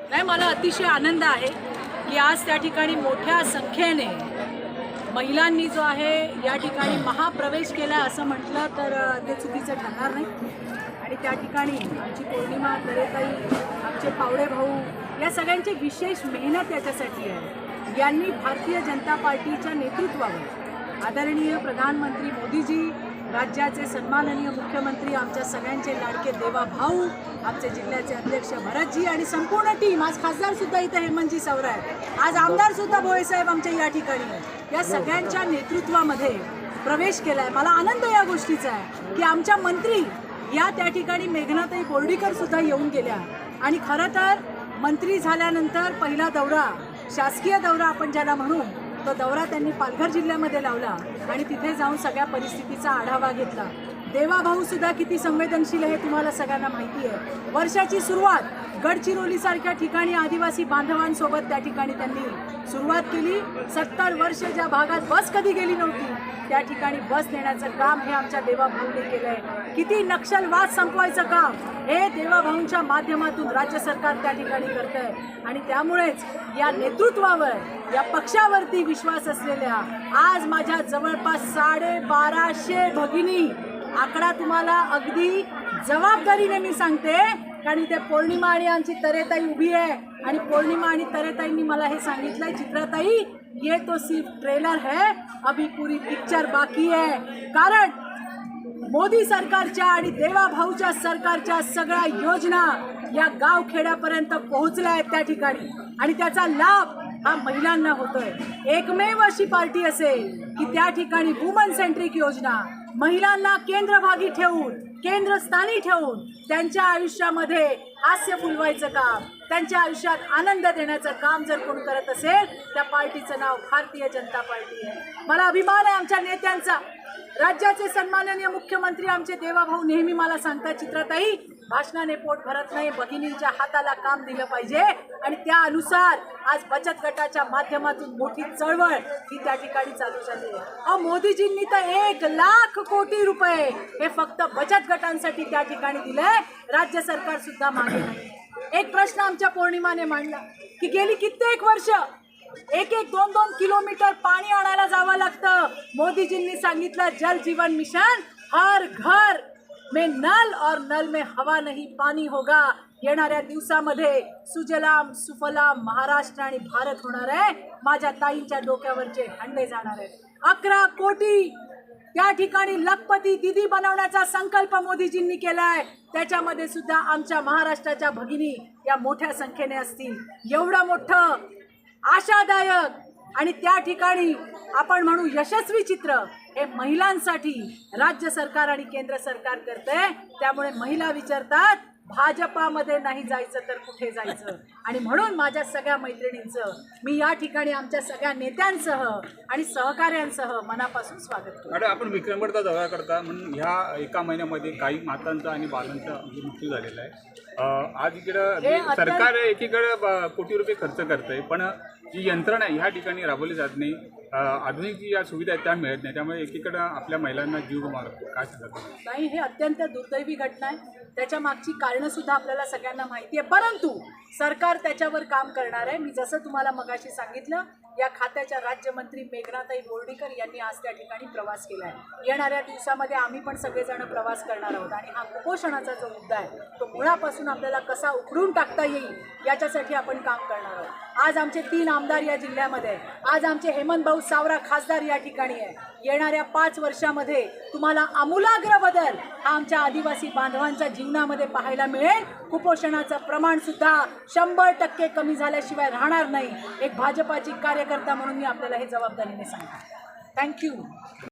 नाही मला अतिशय आनंद आहे की आज त्या ठिकाणी मोठ्या संख्येने महिलांनी जो आहे या ठिकाणी महाप्रवेश केला असं म्हटलं तर ते चुकीचं ठरणार नाही. आणि त्या ठिकाणी आमची पौर्णिमा दरेताई आमचे पावडे भाऊ या सगळ्यांची विशेष मेहनत याच्यासाठी आहे. यांनी भारतीय जनता पार्टीच्या नेतृत्वावर आदरणीय प्रधानमंत्री मोदीजी राज्याचे सन्माननीय मुख्यमंत्री आमच्या सगळ्यांचे लाडके देवा भाऊ आमचे जिल्ह्याचे अध्यक्ष भरतजी आणि संपूर्ण टीम आज खासदार सुद्धा इथं हेमंतजी सौर आहे आज आमदार सुद्धा आमच्या या ठिकाणी या सगळ्यांच्या नेतृत्वामध्ये प्रवेश केलाय. मला आनंद या गोष्टीचा आहे की आमच्या मंत्री या त्या ठिकाणी मेघनाताई बोर्डीकर सुद्धा येऊन गेल्या. आणि खरं तर मंत्री झाल्यानंतर पहिला दौरा शासकीय दौरा आपण ज्याला म्हणू तो दौरा त्यांनी पालघर जिल्ह्यामध्ये लावला आणि तिथे जाऊन सगळ्या परिस्थितीचा आढावा घेतला. देवाभाऊ सुद्धा किती संवेदनशील आहे तुम्हाला सगळ्यांना माहिती आहे. वर्षाची सुरुवात गडचिरोलीसारख्या ठिकाणी आदिवासी बांधवांसोबत त्या ठिकाणी त्यांनी सुरुवात केली. सत्तर वर्ष ज्या भागात बस कधी गेली नव्हती त्या ठिकाणी बस नेण्याचं काम हे आमच्या देवाभाऊने केलंय. किती नक्षलवाद संपवायचं काम हे देवाभाऊंच्या माध्यमातून राज्य सरकार त्या ठिकाणी करत आहे आणि त्यामुळेच या नेतृत्वावर या पक्षावरती विश्वास असलेल्या आज माझ्या जवळपास साडे बाराशे भगिनी आकडा तुम्हाला अगदी जबाबदारीने मी सांगते कारण इथे पौर्णिमा आणि आमची तरेताई उभी आहे. आणि पौर्णिमा आणि तरेताईंनी मला हे सांगितलंय चित्राताई ये तो सिर्फ ट्रेलर है अभी पूरी पिक्चर बाकी है. कारण मोदी सरकारच्या आणि देवाभाऊच्या सरकारच्या सगळ्या योजना या गाव खेड्यापर्यंत पोहोचल्या आहेत त्या ठिकाणी. आणि त्याचा लाभ हा महिलांना होतोय. एकमेव अशी पार्टी असेल की त्या ठिकाणी वुमन सेंट्रिक योजना. महिलांना केंद्रभागी ठेवून केंद्रस्थानी ठेवून त्यांच्या आयुष्यामध्ये हास्य फुलवायचं काम त्यांच्या आयुष्यात आनंद देण्याचं काम जर कोण करत असेल त्या पार्टीचं नाव भारतीय जनता पार्टी आहे. मला अभिमान आहे आमच्या नेत्यांचा. राज्याचे सन्माननीय मुख्यमंत्री आमचे देवाभाऊ नेहमी मला सांगतात चित्राताई भाषणाने पोट भरत नाही भगिनींच्या हाताला काम दिलं पाहिजे आणि त्या अनुसार आज बचत गटाच्या माध्यमातून मोठी चळवळ ही त्या ठिकाणी चालू झाली अ अहो मोदीजींनी तर एक लाख कोटी रुपये हे फक्त बचत गटांसाठी त्या ठिकाणी दिलंय राज्य सरकार सुद्धा मागे नाही. एक प्रश्न आमच्या पौर्णिमाने मांडला की गेली कित्येक वर्ष एक एक दोन दोन किलोमीटर पाणी आणायला जावं लागतं. मोदीजींनी सांगितलं जल जीवन मिशन हर घर में नल और नल में हवा नाही पाणी होगा. येणाऱ्या दिवसामध्ये सुजलाम सुफलाम महाराष्ट्र आणि भारत होणार आहे. माझ्या ताईंच्या डोक्यावरचे हंडे जाणार आहेत. अकरा कोटी त्या ठिकाणी लखपती दिदी बनवण्याचा संकल्प मोदीजींनी केलाय. त्याच्यामध्ये सुद्धा आमच्या महाराष्ट्राच्या भगिनी या मोठ्या संख्येने असतील. एवढं मोठं आशादायक आणि त्या ठिकाणी आपण म्हणू यशस्वी चित्र हे महिलांसाठी राज्य सरकार आणि केंद्र सरकार करते त्यामुळे महिला विचारतात भाजपामध्ये नाही जायचं तर कुठे जायचं? आणि म्हणून माझ्या सगळ्या मैत्रिणींचं मी या ठिकाणी आमच्या सगळ्या नेत्यांसह आणि सहकाऱ्यांसह मनापासून स्वागत करतो. मॅडम आपण विक्रमगडचा दौरा करता म्हणून ह्या एका महिन्यामध्ये काही मातांचा आणि बालांचा मृत्यू झालेला आहे. आज इकडं सरकार एकीकडे कोटी रुपये खर्च करतंय पण जी यंत्रणा आहे ह्या ठिकाणी राबवली जात नाही. आधुनिक जी या सुविधा आहेत त्या मिळत नाही. त्यामुळे एकीकडं आपल्या महिलांना जीव गमावा काय सांगता नाही हे अत्यंत दुर्दैवी घटना आहे. त्याच्या मागची कारणं सुद्धा आपल्याला सगळ्यांना माहिती आहे. परंतु सरकार त्याच्यावर काम करणार आहे. मी जसं तुम्हाला मगाशी सांगितलं या खात्याच्या राज्यमंत्री मेघनाताई बोर्डीकर यांनी आज त्या ठिकाणी प्रवास केला आहे. येणाऱ्या दिवसामध्ये आम्ही पण सगळेजण प्रवास करणार आहोत. आणि हा कुपोषणाचा जो मुद्दा आहे तो मुळापासून आपल्याला कसा उखडून टाकता येईल याच्यासाठी आपण काम करणार आहोत. आज आमचे तीन आमदार या जिल्ह्यामध्ये आज आमचे हेमंत भाऊ सावरा खासदार या ठिकाणी आहे येणाऱ्या पाच वर्षामध्ये तुम्हाला आमूलाग्र बदल हा आमच्या आदिवासी बांधवांच्या जीवनामध्ये पाहायला मिळेल. कुपोषणाचं प्रमाणसुद्धा शंभर टक्के कमी झाल्याशिवाय राहणार नाही. एक भाजपाची कार्यकर्ता म्हणून मी आपल्याला हे जबाबदारीने सांगतो. थँक्यू